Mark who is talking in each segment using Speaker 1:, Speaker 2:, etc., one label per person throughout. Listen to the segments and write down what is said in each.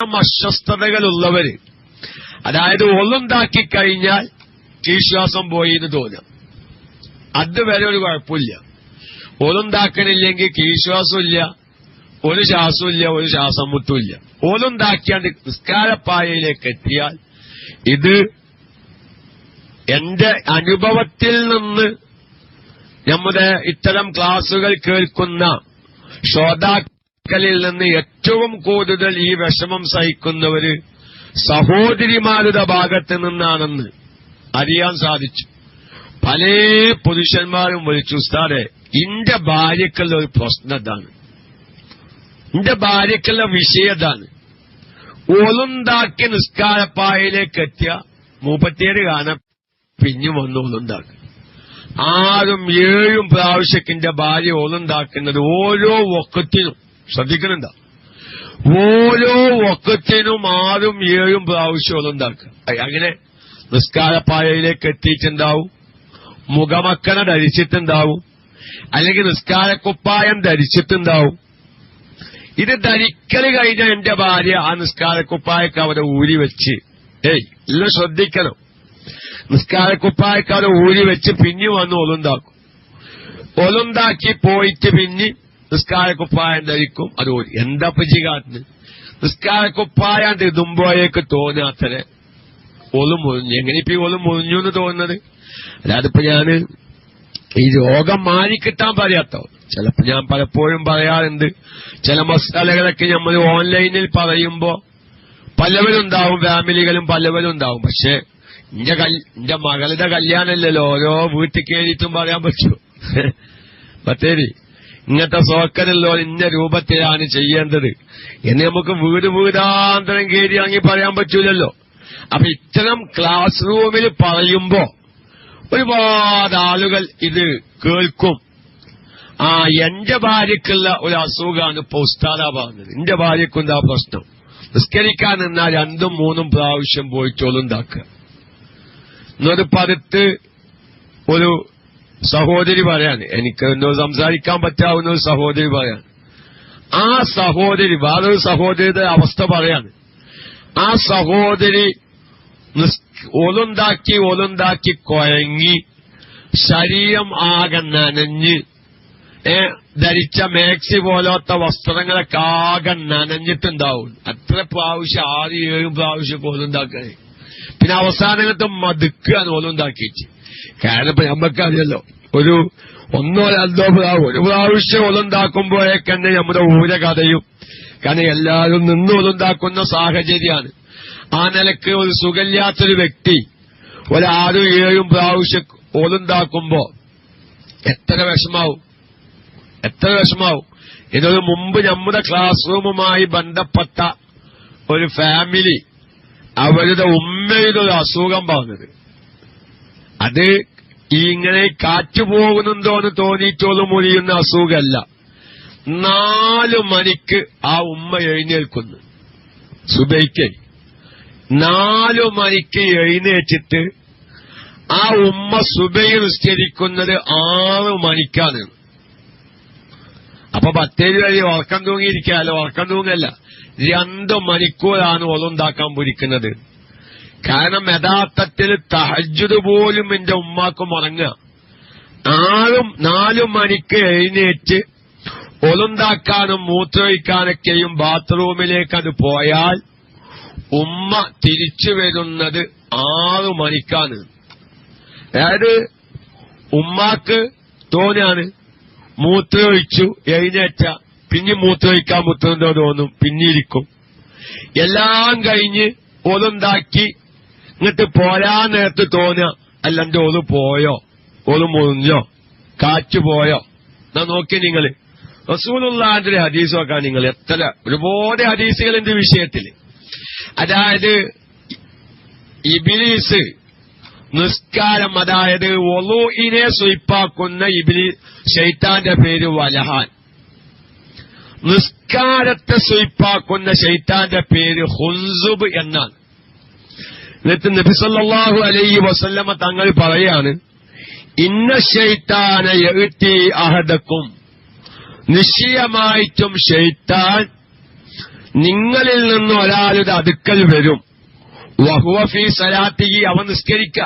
Speaker 1: അസ്വസ്ഥതകളുള്ളവര് അതായത് ഒന്നുണ്ടാക്കി കഴിഞ്ഞാൽ കീശ്വാസം പോയി എന്ന് തോന്നാം. അതുവരെ ഒരു കുഴപ്പമില്ല. ഒന്നുണ്ടാക്കണില്ലെങ്കിൽ കീശ്വാസമില്ല ഒരു ശ്വാസമില്ല ഒരു ശ്വാസം മുട്ടുമില്ല ഒളുണ്ടാക്കിയാണ്ട് നിസ്കാരപ്പായയിലേക്ക് എത്തിയാൽ ഇത് എന്റെ അനുഭവത്തിൽ നിന്ന് നമ്മുടെ ഇത്തരം ക്ലാസുകൾ കേൾക്കുന്ന ശ്രോതാക്കളിൽ നിന്ന് ഏറ്റവും കൂടുതൽ ഈ വിഷമം സഹിക്കുന്നവര് സഹോദരിമാരുടെ ഭാഗത്ത് നിന്നാണെന്ന് അറിയാൻ സാധിച്ചു. പല പുരുഷന്മാരും വിളിച്ചു ഉസ്താദെ ഇന്റെ ഭാര്യക്കുള്ള ഒരു പ്രശ്നം ഇതാണ്. എന്റെ ഭാര്യക്കുള്ള വിഷയം ഇതാണ്. ഒളുണ്ടാക്കി നിസ്കാരപ്പായയിലേക്ക് എത്തിയ മുപ്പത്തിയേഴ് കാണാൻ പിഞ്ഞു വന്ന് ഒളുണ്ടാക്കി ആറും ഏഴും പ്രാവശ്യത്തിന്റെ ഭാര്യ ഒളുണ്ടാക്കുന്നത് ഓരോ ഒക്കത്തിനും ശ്രദ്ധിക്കുന്നുണ്ടോ ഓരോ ഒക്കത്തിനും ആറും ഏഴും പ്രാവശ്യം അതുണ്ടാക്കുക അങ്ങനെ നിസ്കാരപ്പായയിലേക്ക് എത്തിയിട്ടുണ്ടാവും. മുഖമക്കണ ധരിച്ചിട്ടുണ്ടാവും. അല്ലെങ്കിൽ നിസ്കാരക്കുപ്പായം ധരിച്ചിട്ടുണ്ടാവും. ഇത് ധരിക്കൽ കഴിഞ്ഞ എന്റെ ഭാര്യ ആ നിസ്കാരക്കുപ്പായൊക്കെ അവിടെ ഊരി വെച്ച്. ഏയ് എല്ലാം ശ്രദ്ധിക്കണം. നിസ്കാരക്കുപ്പായൊക്കെ അവിടെ ഊരി വെച്ച് പിന്നെ വന്ന് ഒലുണ്ടാക്കും ഒലുണ്ടാക്കി പോയിട്ട് പിന്നെ നിസ്കാരക്കുപ്പായം ധരിക്കും അത് എന്താ നിസ്കാര നിസ്കാരക്കുപ്പായം തിരുതുമ്പോഴേക്ക് തോന്നാത്തത് ഒലും മുറിഞ്ഞു. എങ്ങനെ ഇപ്പൊ ഒലു മുറിഞ്ഞു എന്ന് തോന്നുന്നത്? അല്ലാതിപ്പോ ഞാൻ ഈ രോഗം മാറിക്കിട്ടാൻ പറയാത്തോ. ചിലപ്പോ ഞാൻ പലപ്പോഴും പറയാറുണ്ട്. ചില മസാലകളൊക്കെ നമ്മൾ ഓൺലൈനിൽ പറയുമ്പോ പലവരും ഉണ്ടാവും ഫാമിലികളും പലവരും ഉണ്ടാവും പക്ഷെ എന്റെ എന്റെ മകളുടെ കല്യാണമല്ലല്ലോ ഓരോ വീട്ടിൽ കയറിയിട്ടും പറയാൻ പറ്റൂ. ബത്തേരി ഇങ്ങനത്തെ സോക്കനല്ലോ ഇന്ന രൂപത്തിലാണ് ചെയ്യേണ്ടത്. എന്ന് നമുക്ക് വീട് വീടാന്തരം കയറി അങ്ങി പറയാൻ പറ്റൂലല്ലോ. അപ്പൊ ഇത്തരം ക്ലാസ് റൂമിൽ പറയുമ്പോ ഒരുപാട് ആളുകൾ ഇത് കേൾക്കും. ആ എന്റെ ഭാര്യക്കുള്ള ഒരു അസുഖമാണ് ഇപ്പൊ ഉസ്താദ പറഞ്ഞത്. എന്റെ ഭാര്യക്കുണ്ട് ആ പ്രശ്നം. നിസ്കരിക്കാൻ നിന്നാൽ രണ്ടും മൂന്നും പ്രാവശ്യം പോയിട്ടോളുണ്ടാക്കുക എന്നൊരു പതിത്ത് ഒരു സഹോദരി പറയാണ് എനിക്ക് എന്തോ സംസാരിക്കാൻ പറ്റാവുന്ന ഒരു സഹോദരി പറയാണ് ആ സഹോദരി വേറൊരു സഹോദരിയുടെ അവസ്ഥ പറയാണ് ആ സഹോദരി ഒലുണ്ടാക്കി ഒലുണ്ടാക്കി കൊയങ്ങി ശരീരം ആകെ നനഞ്ഞ് ധരിച്ച മേക്സി പോലത്തെ വസ്ത്രങ്ങളൊക്കെ ആകെ നനഞ്ഞിട്ടുണ്ടാവും. അത്ര പ്രാവശ്യം ആറ് ഏഴും പ്രാവശ്യം ഒലുണ്ടാക്കണേ പിന്നെ അവസാനത്തെ മതുക്കുകയാണ് ഒലുണ്ടാക്കിയിട്ട് കാരണം ഇപ്പൊ നമ്മൾക്കറിയല്ലോ ഒരു ഒന്നോ രണ്ടോ പ്രാവശ്യം ഒരു പ്രാവശ്യം ഒലുണ്ടാക്കുമ്പോഴേക്ക് തന്നെ നമ്മുടെ ഊര കഥയും കാരണം എല്ലാവരും നിന്ന് ഒതുണ്ടാക്കുന്ന സാഹചര്യമാണ്. ആ നിലയ്ക്ക് ഒരു സുഖമില്ലാത്തൊരു വ്യക്തി ഒരാറും ഏഴും പ്രാവശ്യം ഒലുണ്ടാക്കുമ്പോ എത്ര വിഷമാവും? എത്ര വിഷമാവും? ഇതൊരു മുമ്പ് നമ്മുടെ ക്ലാസ് റൂമുമായി ബന്ധപ്പെട്ട ഒരു ഫാമിലി അവരുടെ ഉമ്മയുടെ ഒരു അസുഖം പറഞ്ഞത്. അത് ഇങ്ങനെ കാറ്റ് പോകുന്നുണ്ടോ എന്ന് തോന്നിയിട്ടോളൂ മുറിയുന്ന അസുഖമല്ല നാലു മണിക്ക് ആ ഉമ്മ എഴുന്നേൽക്കുന്നു. സുബൈക്ക്. നാലു മണിക്ക് എഴുന്നേറ്റിട്ട് ആ ഉമ്മ സുബൈ നിസ്കരിക്കുന്നത് ആറ് മണിക്കാണ്. അപ്പൊ ബത്തേരി വഴി ഉറക്കം തൂങ്ങിയിരിക്കാല്ലോ ഉറക്കം തൂങ്ങല്ല. രണ്ടു മണിക്കൂറാണ് ഒളുണ്ടാക്കാൻ പൊരിക്കുന്നത്. കാരണം യഥാർത്ഥത്തിൽ തഹജുദ് പോലും എന്റെ ഉമ്മാക്കും ഉറങ്ങുക നാലും നാലു മണിക്ക് എഴുന്നേറ്റ് ഒളുണ്ടാക്കാനും മൂത്രമൊഴിക്കാനൊക്കെയും ബാത്റൂമിലേക്ക് അത് പോയാൽ ഉമ്മ തിരിച്ചു വരുന്നത് ആറു മണിക്കാണ്. അതായത് ഉമ്മാക്ക് തോന്നാണ് മൂത്രമൊഴിച്ചു എഴുന്നേറ്റ പിന്നെ മൂത്രമൊഴിക്കാൻ മുത്തുന്നതോ തോന്നും പിന്നിരിക്കും. എല്ലാം കഴിഞ്ഞ് ഒതുണ്ടാക്കി ഇങ്ങോട്ട് പോരാ നേരത്ത് തോന്നുക. അല്ല എന്റെ ഒതു പോയോ? ഒന്ന് മുറിഞ്ഞോ കാറ്റ് പോയോ? എന്നാ നോക്കി നിങ്ങൾ റസൂലുള്ളാന്റെ ഹദീസ് നോക്കാൻ നിങ്ങൾ. എത്ര ഒരുപാട് ഹദീസുകളിന്റെ വിഷയത്തിൽ. അതായത് ഇബിലീസ് നിസ്കാരം അതായത് ഒലൂഇനെ സ്വയിപ്പാക്കുന്ന ഇബിലി ഷെയ്ത്താന്റെ പേര് വലഹാൻ. നിസ്കാരത്തെ സ്വയിപ്പാക്കുന്ന ഷെയ്ത്താന്റെ പേര് ഹുൻസുബ് എന്നാണ്. എന്നിട്ട് നബിസല്ലാഹു അലൈഹി വസല്ലമ തങ്ങൾ പറയാണ് ഇന്ന ഷെയ്ത്താന എഴുത്തി അഹദക്കും. നിശ്ചയമായിട്ടും ഷെയ്ത്താൻ നിങ്ങളിൽ നിന്ന് ഒരാളുടെ അടുക്കൽ വരും. വഹുവഫി സലാത്തിഹി അവ നിസ്കരിക്ക.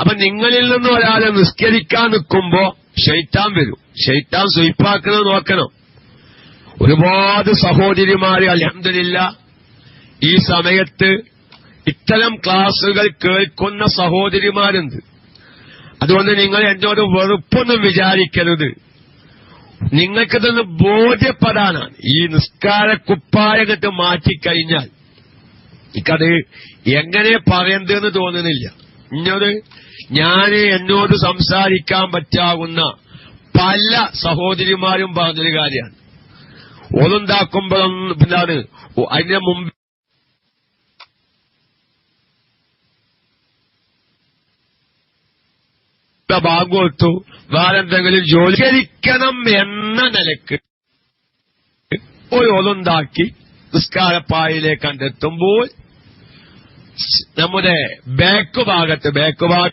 Speaker 1: അപ്പൊ നിങ്ങളിൽ നിന്ന് ഒരാളെ നിസ്കരിക്കാൻ നിൽക്കുമ്പോ ഷെയ്ത്താൻ വരും. ഷെയ്ത്താൻ സ്വയിപ്പാക്കുന്നത് നോക്കണം. ഒരുപാട് സഹോദരിമാര് അലഹമില്ല ഈ സമയത്ത് ഇത്തരം ക്ലാസുകൾ കേൾക്കുന്ന സഹോദരിമാരുണ്ട്. അതുകൊണ്ട് നിങ്ങൾ എന്നോട് വെറുപ്പൊന്നും വിചാരിക്കരുത്. നിങ്ങൾക്കിതൊന്ന് ബോധ്യപ്പെടാനാണ്. ഈ നിസ്കാര കുപ്പായകത്ത് മാറ്റിക്കഴിഞ്ഞാൽ എനിക്കത് എങ്ങനെ പറയണ്ടെന്ന് തോന്നുന്നില്ല. ഇന്നത് ഞാൻ എന്നോട് സംസാരിക്കാൻ പറ്റാവുന്ന പല സഹോദരിമാരും പറഞ്ഞൊരു കാര്യമാണ്. ഓതുണ്ടാക്കുമ്പോഴൊന്നും എന്താണ് അതിന്റെ മുമ്പ് ബാങ്ക് കൊടുത്തു. വേറെന്തെങ്കിലും ജോലികരിക്കണം എന്ന നിലയ്ക്ക് ഒരു ഒതുണ്ടാക്കി നിസ്കാരപ്പായിലേക്ക് കണ്ടെത്തുമ്പോൾ നമ്മുടെ ബാക്ക് ഭാഗത്ത് ബാക്ക് ഭാഗം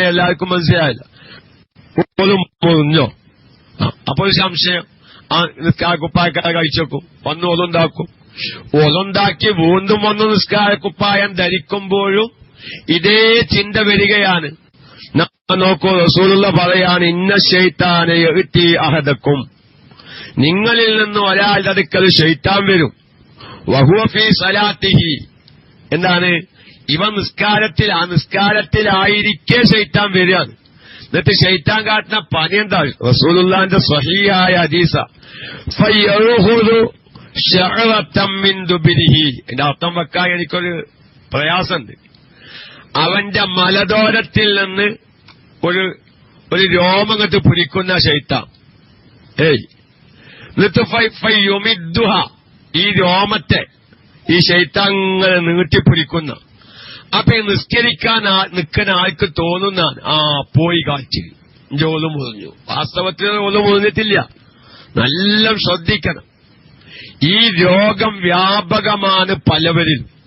Speaker 1: എല്ലാവർക്കും മനസ്സിലായില്ല. പോലും മുറിഞ്ഞോ അപ്പൊ ഒരു സംശയം. ആ നിസ്കാര കുപ്പായക്കാരെ കഴിച്ചേക്കും. ഒന്ന് ഒതുണ്ടാക്കും. ഒതുണ്ടാക്കി വീണ്ടും വന്ന് നിസ്കാര കുപ്പായം ധരിക്കുമ്പോഴും ഇതേ ചിന്ത വരികയാണ്. നോക്കൂ റസൂലുള്ള പറയാണ് ഇന്ന ഷെയ്ത്താനെ എഴുത്തി അഹദക്കും. നിങ്ങളിൽ നിന്ന് ഒരാളുടെ അടുക്കൽ ഷെയ്ത്താൻ വരും. വഹുവഫി സലാത്തിഹി. എന്താണ്? ഇവ നിസ്കാരത്തിൽ ആ നിസ്കാരത്തിലായിരിക്കെ ഷെയ്ത്താൻ വരികയാണ്. എന്നിട്ട് ഷെയ്ത്താൻ കാട്ടുന്ന പണി എന്താ? റസൂലുള്ളാന്റെ സ്വഹീയായ ദുബിരിഹി. എന്റെ അർത്ഥം വെക്കാൻ എനിക്കൊരു പ്രയാസമുണ്ട്. അവന്റെ മലദോരത്തിൽ നിന്ന് ഒരു ഒരു രോമങ്ങത്ത് പുരിക്കുന്ന ശൈത്ത ഏയ്. എന്നിട്ട് ഫയ്യുമിദ്ദുഹ ഈ രോമത്തെ ഈ ശൈത്താങ്ങൾ നീട്ടിപ്പുരിക്കുന്ന അപ്പൊ നിസ്കരിക്കാൻ നിൽക്കുന്ന ആൾക്ക് തോന്നുന്ന ആ പോയി കാറ്റ്. ജോലു മുറിഞ്ഞു. വാസ്തവത്തിൽ ഒന്നും മുറിഞ്ഞിട്ടില്ല. നല്ല ശ്രദ്ധിക്കണം. ഈ രോഗം വ്യാപകമാണ് പലവരിലും.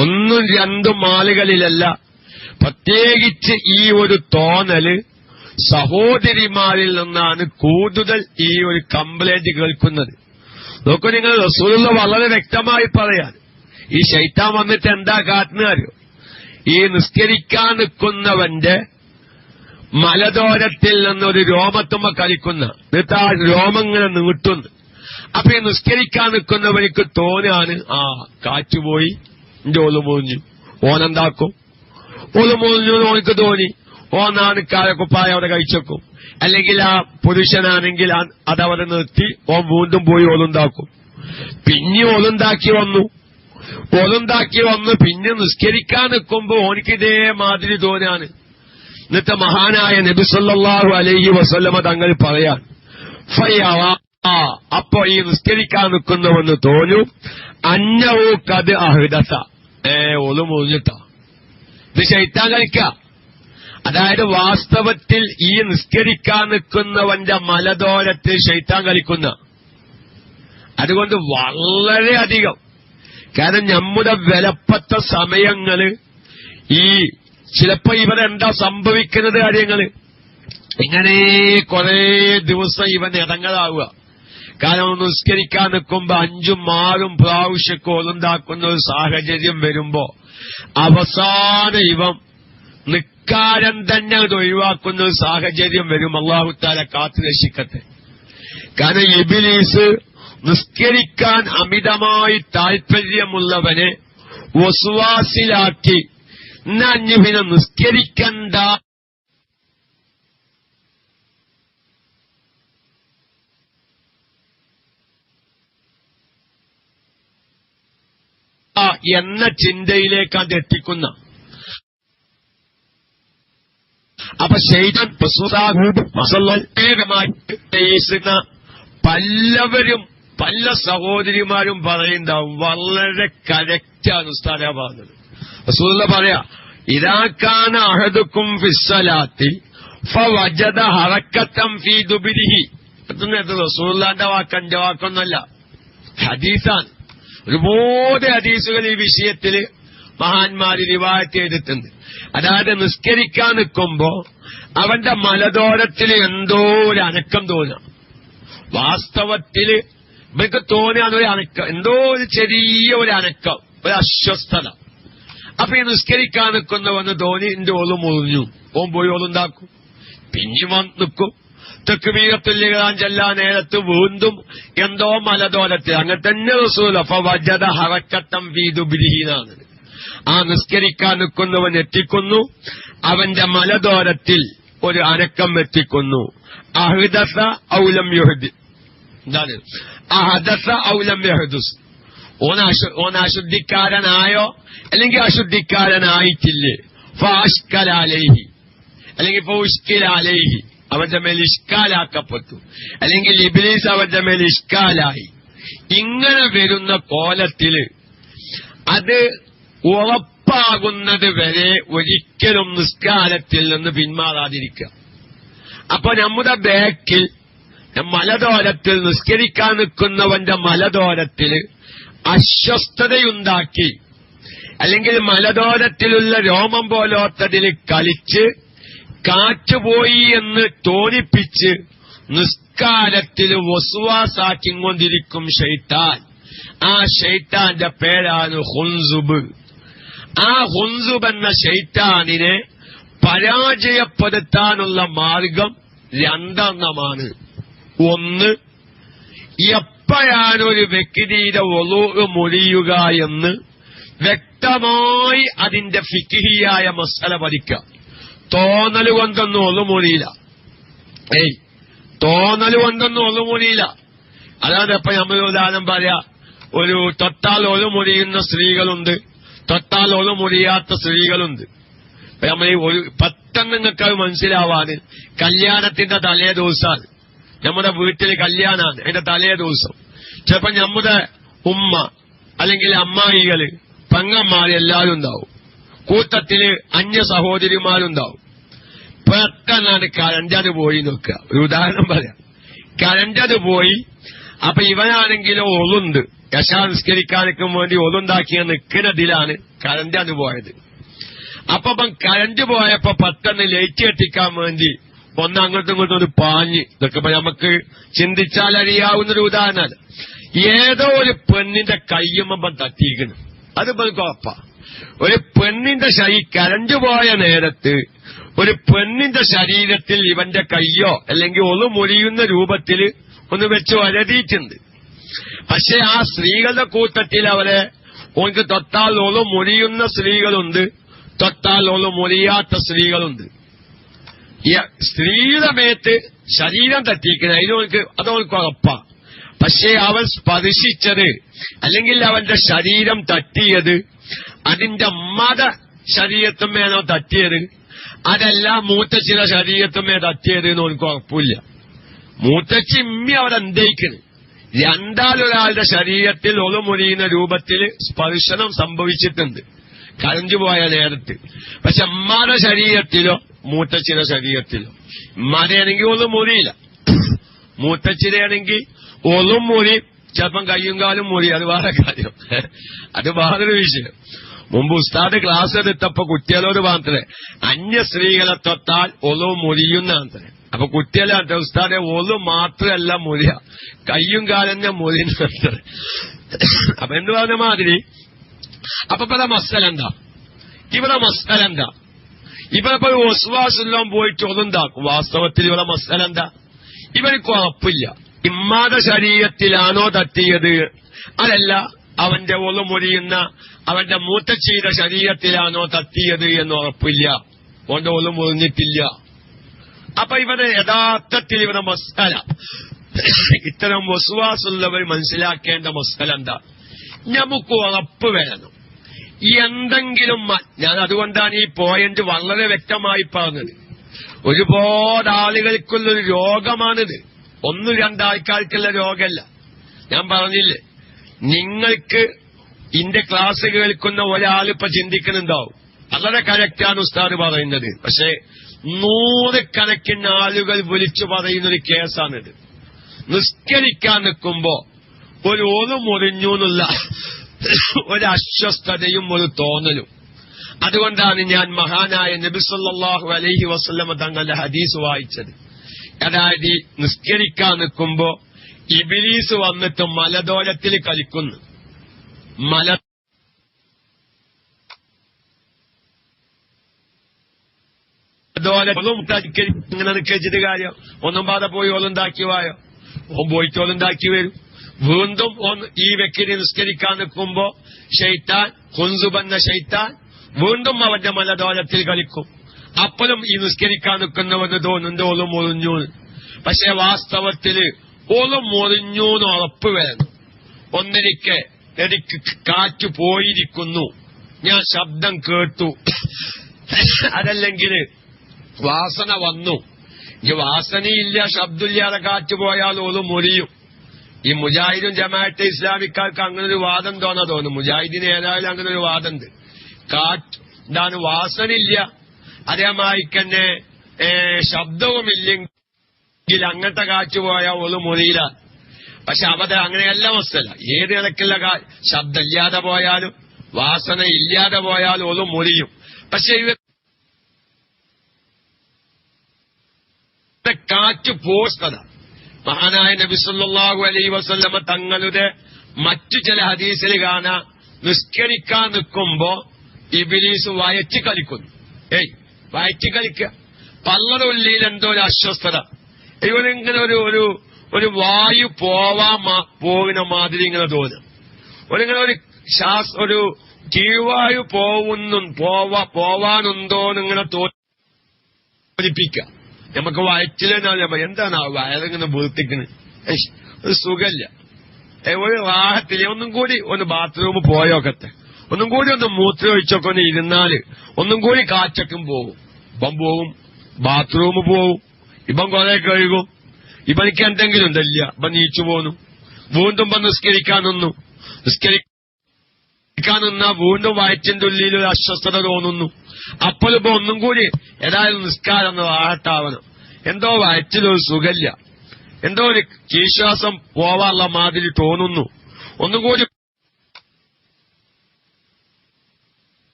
Speaker 1: ഒന്നും രണ്ടും ആളുകളിലല്ല പ്രത്യേകിച്ച് ഈ ഒരു തോന്നൽ സഹോദരിമാരിൽ നിന്നാണ് കൂടുതൽ ഈ ഒരു കംപ്ലൈന്റ് കേൾക്കുന്നത്. നോക്കൂ നിങ്ങൾ റസൂലുള്ള വളരെ വ്യക്തമായി പറയാൻ. ഈ ശൈത്താൻ വന്നിട്ട് എന്താ കാട്ടുന്നറിയോ ഈ നിസ്കരിക്കാൻ നിൽക്കുന്നവന്റെ മലദോരത്തിൽ നിന്നൊരു രോമത്തുമ്മ കളിക്കുന്ന എന്നിട്ട് ആ രോമങ്ങനെ നീട്ടുന്നു. അപ്പൊ ഈ നിസ്കരിക്കാൻ നിൽക്കുന്നവനിക്ക് തോന്നാണ് ആ കാറ്റുപോയി എന്റെ ഓൽ മൂഞ്ഞു. ഓനെന്താക്കും ഓൽ മൂഞ്ഞു ഓനക്ക് തോന്നി. ഓനാണ് കാലക്കുപ്പായ അവിടെ കഴിച്ചേക്കും. അല്ലെങ്കിൽ ആ പുരുഷനാണെങ്കിൽ അതവിടെ നിർത്തി ഓൻ വീണ്ടും പോയി ഒലുണ്ടാക്കും പിന്നെ ഒലുണ്ടാക്കി വന്നു. ഒലുണ്ടാക്കി വന്ന് പിന്നെ നിസ്കരിക്കാൻ നിൽക്കുമ്പോ ഓനിക്ക് ഇതേമാതിരി തോന്നാണ്. എന്നിട്ട് മഹാനായ നബിസല്ലാഹു അലൈഹി വസല്ലമ തങ്ങൾ പറയാൻ അപ്പോ ഈ നിസ്കരിക്കാൻ നിൽക്കുന്നുവെന്ന് തോന്നും അന്നവൂ കത് അഹൃദത്ത ഏ മുറിഞ്ഞിട്ട? ഇത് ശൈത്താൻ കളിക്ക. അതായത് വാസ്തവത്തിൽ ഈ നിസ്കരിക്കാൻ നിൽക്കുന്നവന്റെ മലദോരത്തിൽ ശൈത്താൻ കളിക്കുന്ന. അതുകൊണ്ട് വളരെയധികം. കാരണം നമ്മുടെ വിലപ്പെട്ട സമയങ്ങൾ ഈ ചിലപ്പോ ഇവരെന്താ സംഭവിക്കുന്നത് കാര്യങ്ങൾ? ഇങ്ങനെ കുറെ ദിവസം ഇവൻ ഇടങ്ങളാവുക. കാരണം നിസ്കരിക്കാൻ നിൽക്കുമ്പോ അഞ്ചും ആറും പ്രാവശ്യമൊക്കെ ഒന്നുണ്ടാക്കുന്ന ഒരു സാഹചര്യം വരുമ്പോ അവസാന ഇവം നിക്കാരം തന്നെ അത് ഒഴിവാക്കുന്ന ഒരു സാഹചര്യം വരും. അള്ളാഹുത്താല കാത്തു രക്ഷിക്കട്ടെ. കാരണം ഇബിലീസ് നിസ്കരിക്കാൻ അമിതമായി താൽപര്യമുള്ളവനെ വസുവാസിലാക്കി. നഞ്ഞു പിന്നെ നിസ്കരിക്കണ്ട എന്ന ചിന്തയിലേക്ക് അത് എത്തിക്കുന്ന. അപ്പൊ ശൈതൻ പ്രസുതാകൂട്ടും പല്ലവരും പല സഹോദരിമാരും പറയുന്നുണ്ടാവും വളരെ കരക്റ്റ് ഉസ്താദ പറഞ്ഞത്. റസൂല പറയാ ഇതാക്കാന അഹദുക്കും ഫിസ്സലാത്തിൽ ഫവജദ ഹറക്കത്തം ഫീ ദുബിരിഹി റസൂല്ലാന്റെ വാക്ക് എന്റെ വാക്കൊന്നല്ല ഹദീസാണ്. ഒരുപാട് ഹദീസുകൾ ഈ വിഷയത്തിൽ മഹാന്മാര് റിവായത്ത് ചെയ്തിട്ടുണ്ട്. അതായത് നിസ്കരിക്കാൻ നിൽക്കുമ്പോ അവന്റെ മലദോരത്തിൽ എന്തോ ഒരു അനക്കം തോന്നാം. വാസ്തവത്തിൽ ഇവർക്ക് തോന്നിയാണ് ഒരു അനക്കം എന്തോ ഒരു ചെറിയ ഒരു അനക്കം ഒരു അസ്വസ്ഥത. അപ്പൊ ഈ നിസ്കരിക്കാൻ നിൽക്കുന്നവന്ന് തോന്നി എന്റെ ഓളും മുറിഞ്ഞു. ഓൻ പോയി ഓളുണ്ടാക്കും. പിന്നെ വന്ന് നിൽക്കും തെക്കുമീകത്തുല്യകളാൻ ചെല്ലാൻ നേരത്ത് വീണ്ടും എന്തോ മലതോലത്തിൽ. അങ്ങനെ തന്നെ റസൂൽ അപ്പൊ വജത ഹറക്കത്തം വീതുബിരിഹീനാണ് ആ നിസ്കരിക്കാൻ നിൽക്കുന്നവൻ എത്തിക്കുന്നു. അവന്റെ മലദോരത്തിൽ ഒരു അനക്കം എത്തിക്കുന്നു. അഹ്ദസ ഔലം യുഹദി. എന്താണ്? അഹദസ ഔലം യഹദുസ്. ഓൻ അശുദ്ധിക്കാരനായോ അല്ലെങ്കിൽ അശുദ്ധിക്കാരനായിട്ടില്ലേ? ഫാഷ്കലാലേഹി അല്ലെങ്കിൽ ഫൗഷ്കിലാലേഹി അവന്റെ മേൽ ഇഷ്കാലാക്കപ്പെട്ടു. അല്ലെങ്കിൽ ഇബിലീസ് അവന്റെ മേൽ ഇഷ്കാലായി. ഇങ്ങനെ വരുന്ന കോലത്തിൽ അത് ഉറപ്പാകുന്നത് വരെ ഒരിക്കലും നിസ്കാരത്തിൽ നിന്ന് പിന്മാറാതിരിക്കുക. അപ്പൊ നമ്മുടെ ബാക്കിൽ മലദോരത്തിൽ നിസ്കരിക്കാൻ നിൽക്കുന്നവന്റെ മലദോരത്തിൽ അസ്വസ്ഥതയുണ്ടാക്കി അല്ലെങ്കിൽ മലദോരത്തിലുള്ള രോമം പോലോത്തതിൽ കളിച്ച് കാറ്റുപോയി എന്ന് തോന്നിപ്പിച്ച് നിസ്കാരത്തിൽ വസുവാസാക്കിക്കൊണ്ടിരിക്കും ഷെയ്ത്താൻ ആ ഷെയ്ത്താന്റെ പേരാണ് ഹുൻസുബ്. ആ ഹുൻസുബ് എന്ന ഷെയ്ത്താനിനെ പരാജയപ്പെടുത്താനുള്ള മാർഗം രണ്ടെണ്ണമാണ്. ഒന്ന് എപ്പോഴാണ് ഒരു വ്യക്തിയുടെ ഒളു മൊഴിയുക എന്ന് വ്യക്തമായി അതിന്റെ ഫിക്കിഹിയായ മസല പഠിക്കുക തോന്നൽ കൊണ്ടൊന്നും ഒളുമൊഴിയില്ല ഏയ് തോന്നൽ കൊണ്ടൊന്നും ഒളുമൊഴിയില്ല അതാണ് ഇപ്പൊ നമ്മൾ ഉദാഹരണം പറയാ. ഒരു തൊട്ടാൽ ഒളുമൊഴിയുന്ന സ്ത്രീകളുണ്ട്. തൊട്ടാൽ ഒളുമൊഴിയാത്ത സ്ത്രീകളുണ്ട്. നമ്മൾ ഒരു പെട്ടെന്ന് നിങ്ങൾക്ക് അത് മനസ്സിലാവാന് കല്യാണത്തിന്റെ തലേ ദിവസമാണ് നമ്മുടെ വീട്ടിൽ കല്യാണമാണ് അതിന്റെ തലേ ദിവസം. ചിലപ്പോ നമ്മുടെ ഉമ്മ അല്ലെങ്കിൽ അമ്മായികൾ പെങ്ങന്മാര് എല്ലാവരും ഉണ്ടാവും. കൂട്ടത്തിൽ അന്യ സഹോദരിമാരുണ്ടാവും. പെട്ടെന്നാണ് കരണ്ടത് പോയി നോക്കുക ഒരു ഉദാഹരണം പറയാം. കരണ്ടത് പോയി അപ്പൊ ഇവനാണെങ്കിലോ ഒളുണ്ട്. യശാംസ്കരിക്കാനൊക്കെ വേണ്ടി ഒളുണ്ടാക്കിയ നിൽക്കുന്നതിലാണ് കരണ്ടത് പോയത്. അപ്പൊ അപ്പം കരണ്ട് പോയപ്പോ പെട്ടെന്ന് ലൈറ്റ് കെട്ടിക്കാൻ വേണ്ടി ഒന്ന് അങ്ങോട്ടും ഇങ്ങോട്ടും ഒരു പാഞ്ഞ് ഇതൊക്കെ ഇപ്പൊ നമുക്ക് ചിന്തിച്ചാൽ അറിയാവുന്ന ഒരു ഉദാഹരണമാണ്. ഏതോ ഒരു പെണ്ണിന്റെ കയ്യുമ്പം തട്ടിയിരിക്കുന്നു. അത് കുഴപ്പ ഒരു പെണ്ണിന്റെ ശൈ കരണ്ട് പോയ നേരത്ത് ഒരു പെണ്ണിന്റെ ശരീരത്തിൽ ഇവന്റെ കയ്യോ അല്ലെങ്കിൽ ഒളു മുരിയുന്ന രൂപത്തിൽ ഒന്ന് വെച്ച് വരതിയിട്ടുണ്ട് പക്ഷെ ആ സ്ത്രീകളുടെ കൂട്ടത്തിൽ അവരെ ഓനക്ക് തൊട്ടാൽ ഒളു മുരിയുന്ന സ്ത്രീകളുണ്ട് തൊട്ടാൽ ഒളു മുരിയാത്ത സ്ത്രീകളുണ്ട്. സ്ത്രീയുടെ മേത്ത് ശരീരം തട്ടിയിരിക്കുന്നത് അതിനോക്ക് അതോൾക്ക് ഉറപ്പാ. പക്ഷേ അവൻ സ്പർശിച്ചത് അല്ലെങ്കിൽ അവന്റെ ശരീരം തട്ടിയത് അതിന്റെ മത വേണോ തട്ടിയത്. അതല്ല മൂത്തച്ചിയുടെ ശരീരത്തുമേ തത്തിയത് എന്ന് ഓൾക്ക് ഉറപ്പില്ല. മൂത്തച്ചി ഇമ്മി അവിടെ എന്തേക്കുന്നു രണ്ടാലൊരാളുടെ ശരീരത്തിൽ ഒളുമുറിയുന്ന രൂപത്തിൽ സ്പർശനം സംഭവിച്ചിട്ടുണ്ട്. കരഞ്ഞു പോയ നേരത്ത്. പക്ഷെ അമ്മാരുടെ ശരീരത്തിലോ മൂത്തച്ചിയുടെ ശരീരത്തിലോ ഉമ്മാരെയാണെങ്കിൽ ഒന്നും മുറിയില്ല മൂത്തച്ചിരയാണെങ്കിൽ ഒളും മുറി ചിലപ്പം കയ്യും കാലും മുറി അത് വേറെ കാര്യം. അത് വേറൊരു വിഷയം. മുമ്പ് ഉസ്താദ് ക്ലാസ് എടുത്തപ്പോ കുട്ടികളോട് മാത്രമേ അന്യ സ്ത്രീകളെ തൊട്ടാൽ ഒളു മുരിയുന്ന അപ്പൊ കുട്ടികളെ ഉസ്താദെ ഒളു മാത്രമല്ല മുരിയ കയ്യും കാലന്നെ മുറിയുന്നത്രേ അപ്പൊ എന്ത് പറഞ്ഞ മാതിരി അപ്പൊ ഇവിടെ മസ്തല എന്താ? ഇവിടെ മസ്തല എന്താ? ഇവിടെ പോയി ഒസ്വാസെല്ലാം പോയിട്ട് ഒന്നുണ്ടാക്കും വാസ്തവത്തിൽ ഇവിടെ മസ്തല എന്താ? ഇവർക്ക് ഉറപ്പില്ല. ഇമ്മാത ശരീരത്തിലാണോ തട്ടിയത്? അതല്ല അവന്റെ ഒളുമൊഴിയുന്ന അവന്റെ മൂത്തച്ചിയുടെ ശരീരത്തിലാണോ തത്തിയത് എന്ന് ഉറപ്പില്ല. അവന്റെ ഒളു മുറിഞ്ഞിട്ടില്ല അപ്പൊ ഇവരെ യഥാർത്ഥത്തിൽ ഇവരെ മസ്തല ഇത്തരം വസുവാസുള്ളവർ മനസ്സിലാക്കേണ്ട മസ്തല എന്താ നമുക്ക് ഉറപ്പ് വേണം. എന്തെങ്കിലും ഞാൻ അതുകൊണ്ടാണ് ഈ പോയിന്റ് വളരെ വ്യക്തമായി പറഞ്ഞത്. ഒരുപാട് ആളുകൾക്കുള്ളൊരു രോഗമാണിത്. ഒന്നു രണ്ടാൾക്കാർക്കുള്ള രോഗമല്ല. ഞാൻ പറഞ്ഞില്ലേ? നിങ്ങൾക്ക് ഇന്റെ ക്ലാസ് കേൾക്കുന്ന ഒരാൾ ഇപ്പൊ ചിന്തിക്കുന്നുണ്ടാവും. വളരെ കറക്റ്റാണ് ഉസ്താദ് പറയുന്നത്. പക്ഷെ നൂറുകണക്കിന് ആളുകൾ വിളിച്ചു പറയുന്നൊരു കേസാണിത്. നിസ്കരിക്കാൻ നിൽക്കുമ്പോ ഒരു ഒളു മുറിഞ്ഞു എന്നുള്ള ഒരു അസ്വസ്ഥതയും ഒരു തോന്നലും. അതുകൊണ്ടാണ് ഞാൻ മഹാനായ നബിസല്ലാഹു അലൈഹി വസ്ലമ തങ്ങളുടെ ഹദീസ് വായിച്ചത്. അതായത് നിസ്കരിക്കാൻ നിൽക്കുമ്പോ ഇബിലീസ് വന്നിട്ട് മലദോലത്തിൽ കളിക്കുന്നു. മല ഇങ്ങനെ നിൽക്കിച്ചിട്ട് കാര്യം. ഒന്നും പാത പോയി ഓലുണ്ടാക്കി വായോ? ഓൻ പോയിട്ട് ഓലുണ്ടാക്കി വരും? വീണ്ടും ഒന്ന് ഈ വ്യക്തി നിസ്കരിക്കാൻ നിൽക്കുമ്പോ ഷെയ്ത്താൻ കുൻസുബന്ന ഷെയ്ത്താൻ വീണ്ടും അവന്റെ മലദോലത്തിൽ കളിക്കും. അപ്പോഴും ഈ നിസ്കരിക്കാൻ നിൽക്കുന്നവന് തോന്നുന്നുണ്ട് ഓലും ഒളിഞ്ഞു പക്ഷെ വാസ്തവത്തിൽ ഓലും മുറിഞ്ഞു എന്ന് ഉറപ്പ് വരണം ഒന്നിരിക്കെ എനിക്ക് കാറ്റ് പോയിരിക്കുന്നു. ഞാൻ ശബ്ദം കേട്ടു. അതല്ലെങ്കിൽ വാസന വന്നു. ഈ വാസനയില്ല ശബ്ദമില്ലാതെ കാറ്റ് പോയാൽ ഓൽ മുറിയും. ഈ മുജാഹിദും ജമാഅത്തെ ഇസ്ലാമിക്കാർക്ക് അങ്ങനെ ഒരു വാദം തോന്നാ തോന്നുന്നു. മുജാഹിദിന് ഏതായാലും അങ്ങനെ ഒരു വാദമുണ്ട് കാറ്റ് എന്താണ് വാസനയില്ല. അതേമാതിരി തന്നെ ശബ്ദവുമില്ലെങ്കിൽ അങ്ങനത്തെ കാറ്റ് പോയാൽ ഓൽ മുറിയില്ല പക്ഷെ അവിടെ അങ്ങനെയല്ല അവസ്ഥല്ല ഏത് നിലക്കുള്ള കാ- ശബ്ദമില്ലാതെ പോയാലും വാസന ഇല്ലാതെ പോയാലും ഓൽ മുറിയും. പക്ഷെ ഇവ കാറ്റ് പോസ്റ്റത മഹാനായ നബി അലൈ വസല്ലമ തങ്ങളുടെ മറ്റു ചില ഹദീസിൽ കാണാ നിസ്കരിക്കാൻ നിൽക്കുമ്പോ ഇബിലീസ് വയറ്റി കളിക്കുന്നു. ഏയ് വയറ്റി കളിക്കുക. പള്ളയുടെ ഉള്ളിൽ എന്തോ ഒരു അസ്വസ്ഥത. ഇവനിങ്ങനെ ഒരു ഒരു ഒരു വായു പോവാൻ മാ- പോകുന്ന മാതിരി ഇങ്ങനെ തോന്നും. ഒരിങ്ങനെ ഒരു ശ്വാസ ഒരു കീഴ്വായു പോകുന്നു പോവാ പോവാനുണ്ടോന്നിങ്ങനെ തോന്നിപ്പിക്കുക. നമുക്ക് വയറ്റിലെന്നാ എന്താണ് ആ വയറിങ്ങനെ വീർത്തിക്കണ്? ഒരു സുഖമില്ല ഒരു റാഹത്തിൽ ഒന്നും കൂടി ഒന്ന് ബാത്റൂം പോയോക്കത്തെ ഒന്നും കൂടി ഒന്ന് മൂത്രമൊഴിച്ചൊക്കെ ഒന്ന് ഇരുന്നാൽ ഒന്നും കൂടി കാറ്റക്കും പോവും. ഇപ്പം പോവും ബാത്റൂം പോവും. ഇപ്പം കുറെ കഴുകും. ഇവനിക്ക് എന്തെങ്കിലും ഉണ്ടല്ല. ഇപ്പൊ നീച്ചു പോന്നു. വീണ്ടും ഇപ്പൊ നിസ്കരിക്കാൻ നിന്നു. നിസ്കരിക്കാൻ നിന്നാ വീണ്ടും വയറ്റിന്റെ ഉള്ളിൽ ഒരു അസ്വസ്ഥത തോന്നുന്നു. അപ്പോഴിപ്പോ ഒന്നും കൂടി ഏതായാലും നിസ്കാരം എന്ന് വാഹട്ടാവണം എന്തോ വയറ്റിലൊരു സുഖമില്ല. എന്തോ ഒരു കീശ്വാസം പോവാനുള്ള മാതിരി തോന്നുന്നു. ഒന്നും കൂടി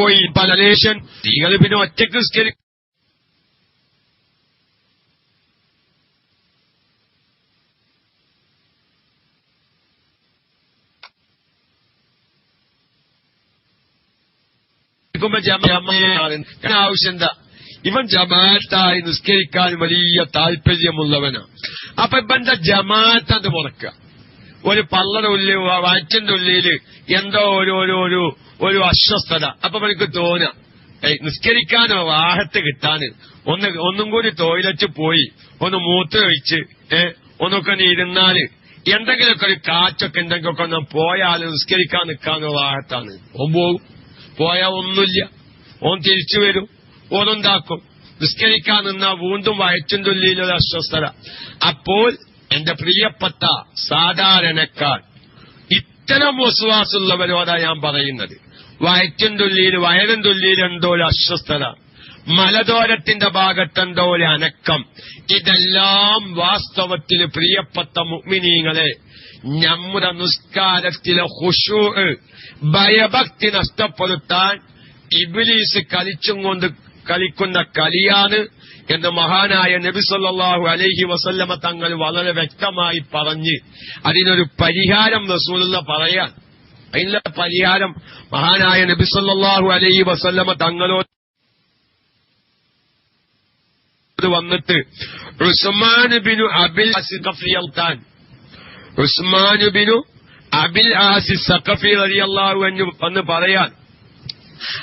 Speaker 1: പോയി പലലേഷൻ സ്ത്രീകൾ പിന്നെ ഒറ്റയ്ക്ക് ആവശ്യം എന്താ? ഇവൻ ജമാഅത്തായി നിസ്കരിക്കാൻ വലിയ താല്പര്യമുള്ളവനാണ് അപ്പൊ ഇവന്റെ അത് മുറക്കുക ഒരു പള്ളറ ഉള്ളിൽ വാറ്റിന്റെ ഉള്ളിൽ എന്തോ ഒരു ഒരു ഒരു ഒരു അസ്വസ്ഥത. അപ്പൊ എനിക്ക് തോന്നാം നിസ്കരിക്കാനോ വാഹത്ത് കിട്ടാന്. ഒന്ന് ഒന്നും കൂടി ടോയ്ലറ്റ് പോയി ഒന്ന് മൂത്രമൊഴിച്ച് ഏ ഒന്നൊക്കെ ഒന്ന് ഇരുന്നാൽ എന്തെങ്കിലുമൊക്കെ ഒരു കാറ്റൊക്കെ എന്തെങ്കിലുമൊക്കെ ഒന്ന് പോയാൽ നിസ്കരിക്കാൻ നിൽക്കാനോ വാഹത്താണ് ഓൻ പോകും. പോയാൽ ഒന്നുമില്ല. ഓൻ തിരിച്ചു വരും. ഓനുണ്ടാക്കും നിസ്കരിക്കാൻ നിന്നാ വീണ്ടും വയറ്റിന്റെ ഉള്ളിലൊരു അസ്വസ്ഥത. അപ്പോൾ എന്റെ പ്രിയപ്പെട്ട സാധാരണക്കാർ ഇത്തരം വസുവാസുള്ളവരോടാ ഞാൻ പറയുന്നത്. വയറ്റിന്റെ ഉള്ളിൽ വയറിന്റെ ഉള്ളിൽ എന്തോ ഒരു അസ്വസ്ഥത മലദോരത്തിന്റെ ഭാഗത്തെന്തോ ഒരു അനക്കം. ഇതെല്ലാം വാസ്തവത്തിൽ പ്രിയപ്പെട്ട മുഗ്മിനീങ്ങളെ നമ്മുടെ നിസ്കാരത്തിലെ ഹുഷൂ ഭയഭക്തി നഷ്ടപ്പെടുത്താൻ ഇബിലീസ് കളിച്ചും കൊണ്ട് കളിക്കുന്ന കളിയാണ് എന്ന് മഹാനായ നബി സല്ലല്ലാഹു അലൈഹി വസല്ലമ തങ്ങൾ വളരെ വ്യക്തമായി പറഞ്ഞ് അതിനൊരു പരിഹാരം റസൂലുള്ള പറയാൻ. അതിനുള്ള പരിഹാരം മഹാനായ നബി സല്ലല്ലാഹു അലൈഹി വസല്ലമ തങ്ങളോ വന്നിട്ട് ഉസ്മാൻ ബിനു അബിൽ അസിഖഫിയൽത്താൻ ഉസ്മാൻ ബിനു അബിൽ ആസി സഖഫി റളിയല്ലാഹു അൻഹു എന്ന് പറയാൻ.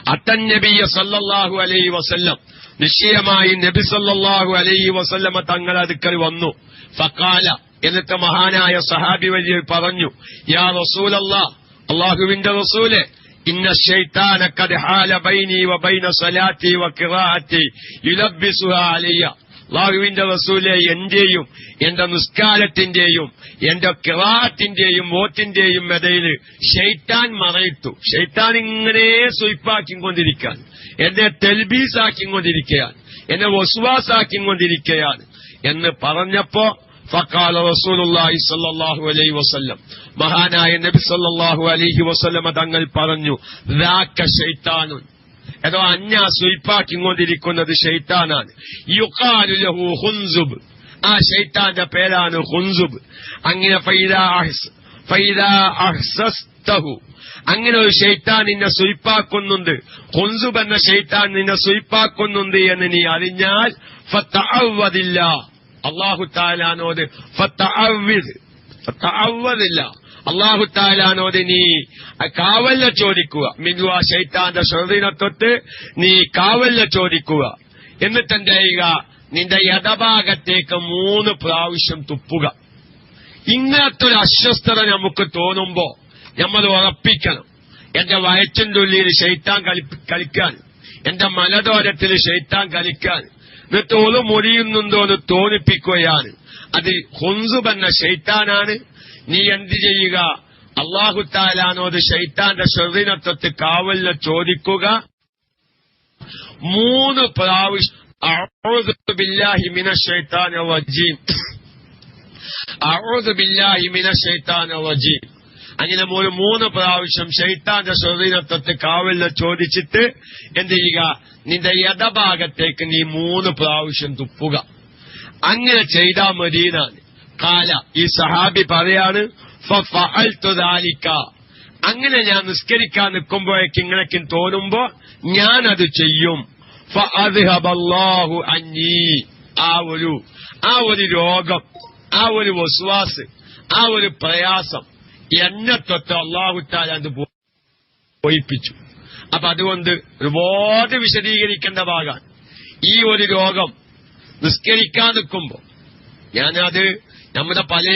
Speaker 1: അത്തൻ നബിയ സല്ലാഹു അലൈ വസല്ലം. നിശ്ചയമായി നബി സല്ലാഹു അലൈ വസല്ലമ തങ്ങൾ അടുക്കൽ വന്നു. ഫക്കാല എന്നിട്ട് മഹാനായ സഹാബി വലിയ പറഞ്ഞു യാ റസൂൽ അല്ലാ അള്ളാഹുവിന്റെ റസൂലെ ഇന്ന ഷെയ്ത്താനക്കത് ഹാല ബൈനി വ ബൈന സലാത്തി വ കിറാത്തി യുലബിസുഹ അലിയ അള്ളാഹുവിന്റെ റസൂലെ എന്റെയും എന്റെ നിസ്കാരത്തിന്റെയും എന്റെ കിറാത്തിന്റെയും വോട്ടിന്റെയും ഇടയിൽ ഷെയ്ത്താൻ മറയിട്ടു ഷെയ്ത്താൻ ഇങ്ങനെ സ്വയ്പാക്കിക്കൊണ്ടിരിക്കാൻ എന്നെ തെൽബീസാക്കിക്കൊണ്ടിരിക്കുകയാണ് എന്നെ വസുവാസാക്കിക്കൊണ്ടിരിക്കുകയാണ് എന്ന് പറഞ്ഞപ്പോ ഫക്കാല റസൂലുള്ളാഹി സ്വല്ലല്ലാഹു അലൈഹി വസല്ലം മഹാനായ നബി സല്ലല്ലാഹു അലൈഹി വസല്ലമ തങ്ങൾ പറഞ്ഞു ذاك ഷൈത്താനുൻ ഏതോ അഞ്ഞ സുയിപ്പാക്കിക്കൊണ്ടിരിക്കുന്നത് ഷെയ്ത്താനാണ് യുക്കാലു ലഹു ഹുൻസുബ് ആ ഷെയ്ത്താന്റെ പേരാണ് ഹുൻസുബ് അങ്ങനെ അങ്ങനെ ഒരു ഷെയ്ത്താൻ നിന്നെ സുയിപ്പാക്കുന്നുണ്ട് ഹുൻസുബ് എന്ന ഷെയ്ത്താൻ നിന്നെ സുയിപ്പാക്കുന്നുണ്ട് എന്ന് നീ അറിഞ്ഞാൽ ഫത്തഅവ്വദില്ല അള്ളാഹു താലാനോട് ഫത്തഅവ്വിദ് ഫത്തഅവ്വദില്ല അള്ളാഹു താലാനോട് നീ കാവല്ല ചോദിക്കുക. മിന്നു ആ ഷെയ്ത്താന്റെ ശ്രദ്ധീനെ തൊട്ട് നീ കാവല്ല ചോദിക്കുക. എന്നിട്ട് അയ്യുക നിന്റെ യഥഭാഗത്തേക്ക് മൂന്ന് പ്രാവശ്യം തുപ്പുക. ഇങ്ങനത്തെ ഒരു അസ്വസ്ഥത നമുക്ക് തോന്നുമ്പോ നമ്മൾ ഉറപ്പിക്കണം. എന്റെ വയറ്റിന്റെ ഉള്ളിൽ ശൈത്താൻ കളി കളിക്കാൻ. എന്റെ മലദോരത്തിൽ ശൈത്താൻ കളിക്കാൻ. എന്നിട്ട് ഓൽ മുറിയുന്നുണ്ടോ എന്ന് തോന്നിപ്പിക്കുകയാണ്. അത് ഹുൻസുബ് എന്ന ഷെയ്ത്താനാണ് നീ എന്ത് ചെയ്യുക? അള്ളാഹുത്താലാണോ അത് ഷെയ്ത്താന്റെ ഷെറിനത്വത്ത് കാവലിനെ ചോദിക്കുക? മൂന്ന് പ്രാവശ്യം അങ്ങനെ ഒരു മൂന്ന് പ്രാവശ്യം ഷെയ്ത്താന്റെ ശരീരത്വത്തെ കാവലിനെ ചോദിച്ചിട്ട് എന്ത് ചെയ്യുക? നിന്റെ യഥഭാഗത്തേക്ക് നീ മൂന്ന് പ്രാവശ്യം തുപ്പുക. അങ്ങനെ ചെയ്താ മതിയെന്നാണ്. കാല ഈ സഹാബി പറയാണ്. അങ്ങനെ ഞാൻ നിസ്കരിക്കാൻ നിൽക്കുമ്പോഴേക്ക് ഇങ്ങനെക്കും തോന്നുമ്പോ ഞാനത് ചെയ്യും. അഞ്ഞീ ആ ഒരു ആ ഒരു രോഗം ആ ഒരു വസ്വാസ് ആ ഒരു പ്രയാസം എന്നെ തൊട്ട് അത് പോയിപ്പിച്ചു. അപ്പൊ അതുകൊണ്ട് ഒരുപാട് വിശദീകരിക്കേണ്ട ഭാഗമാണ്. ഈ ഒരു രോഗം നിസ്കരിക്കാൻ നിൽക്കുമ്പോ ഞാനത് നമ്മുടെ പല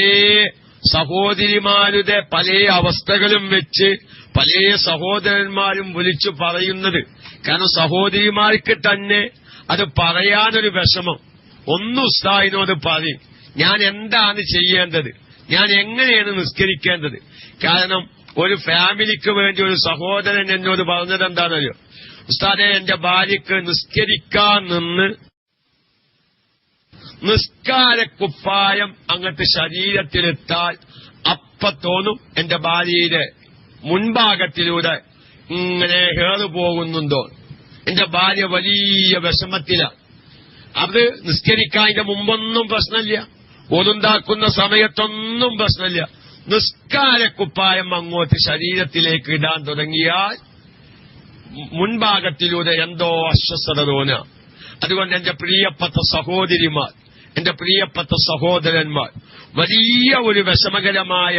Speaker 1: സഹോദരിമാരുടെ പല അവസ്ഥകളും വെച്ച് പല സഹോദരന്മാരും വിളിച്ചു പറയുന്നത് കാരണം സഹോദരിമാർക്ക് തന്നെ അത് പറയാനൊരു വിഷമം. ഒന്നു ഉസ്താദിനോട് പറയും ഞാൻ എന്താണ് ചെയ്യേണ്ടത്? ഞാൻ എങ്ങനെയാണ് നിസ്കരിക്കേണ്ടത്? കാരണം ഒരു ഫാമിലിക്ക് വേണ്ടി ഒരു സഹോദരൻ എന്നോട് പറഞ്ഞത് എന്താണല്ലോ ഉസ്താദെ എന്റെ ഭാര്യക്ക് നിസ്കരിക്കാൻ നിന്ന് നിസ്കാരക്കുപ്പായം അങ്ങോട്ട് ശരീരത്തിലെത്താൽ അപ്പ തോന്നും. എന്റെ ഭാര്യയുടെ മുൻഭാഗത്തിലൂടെ ഇങ്ങനെ ഹേറു പോകുന്നുണ്ടോ? എന്റെ ഭാര്യ വലിയ വിഷമത്തിലാണ് അത് നിസ്കരിക്കാതിന്റെ മുമ്പൊന്നും പ്രശ്നമില്ല. ഒതുണ്ടാക്കുന്ന സമയത്തൊന്നും പ്രശ്നമില്ല. നിസ്കാരക്കുപ്പായം അങ്ങോട്ട് ശരീരത്തിലേക്ക് ഇടാൻ തുടങ്ങിയാൽ മുൻഭാഗത്തിലൂടെ എന്തോ അസ്വസ്ഥത തോന്നുക അതുകൊണ്ട് എന്റെ പ്രിയപ്പെട്ട സഹോദരിമാർ എന്റെ പ്രിയപ്പെട്ട സഹോദരന്മാർ വലിയ ഒരു വിഷമകരമായ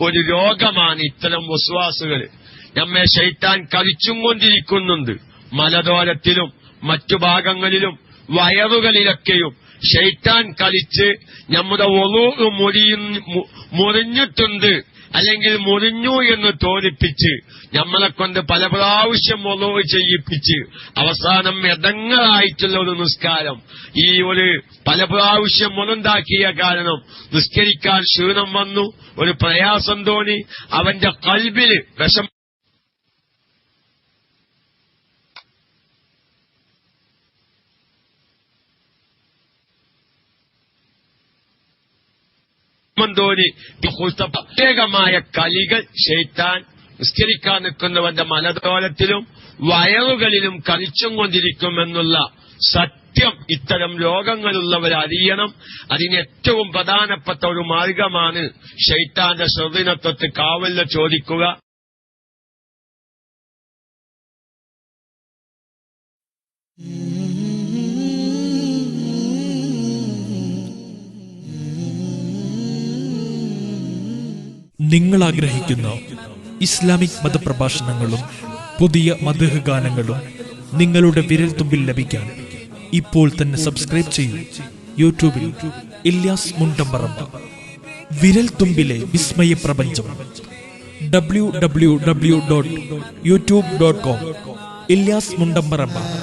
Speaker 1: ഒരു രോഗമാണ് ഇത്തരം വസ്വാസുകൾ നമ്മെ ശൈത്താൻ കഴിച്ചും കൊണ്ടിരിക്കുന്നുണ്ട്. മലദോരത്തിലും മറ്റു ഭാഗങ്ങളിലും വയറുകളിലൊക്കെയും ഷെയ്ത്താൻ കളിച്ച് നമ്മുടെ ഒളു മുറി മുറിഞ്ഞിട്ടുണ്ട്. അല്ലെങ്കിൽ മുറിഞ്ഞു എന്ന് തോന്നിപ്പിച്ച് നമ്മളെ കൊണ്ട് പല പ്രാവശ്യം ഒളവ് ചെയ്യിപ്പിച്ച് അവസാനം എതങ്ങളായിട്ടുള്ള ഒരു നിസ്കാരം. ഈ ഒരു പല പ്രാവശ്യം മുളുണ്ടാക്കിയ കാരണം നിസ്കരിക്കാൻ ക്ഷീണം വന്നു. ഒരു പ്രയാസം തോന്നി. അവന്റെ കൽബിൽ വിഷം തോന്നി പ്രത്യേകമായ കളികൾ ഷെയ്ത്താൻ നിസ്കരിക്കാൻ നിൽക്കുന്നവന്റെ മലതോലത്തിലും വയറുകളിലും കളിച്ചും കൊണ്ടിരിക്കുമെന്നുള്ള സത്യം ഇത്തരം രോഗങ്ങളുള്ളവർ അറിയണം. അതിന് ഏറ്റവും പ്രധാനപ്പെട്ട ഒരു മാർഗമാണ് ഷെയ്ത്താന്റെ ശ്രദ്ധിനത്വത്ത് കാവല്ല ചോദിക്കുക.
Speaker 2: നിങ്ങൾ ആഗ്രഹിക്കുന്ന ഇസ്ലാമിക് മതപ്രഭാഷണങ്ങളും പുതിയ മതഹ് ഗാനങ്ങളും നിങ്ങളുടെ വിരൽത്തുമ്പിൽ ലഭിക്കാൻ ഇപ്പോൾ തന്നെ സബ്സ്ക്രൈബ് ചെയ്യൂ. യൂട്യൂബിൽ ഇല്യാസ് മുണ്ടമ്പറമ്പ്. വിരൽത്തുമ്പിലെ വിസ്മയ പ്രപഞ്ചം. W W W dot YouTube dot com. Ilyas Mundamparamba.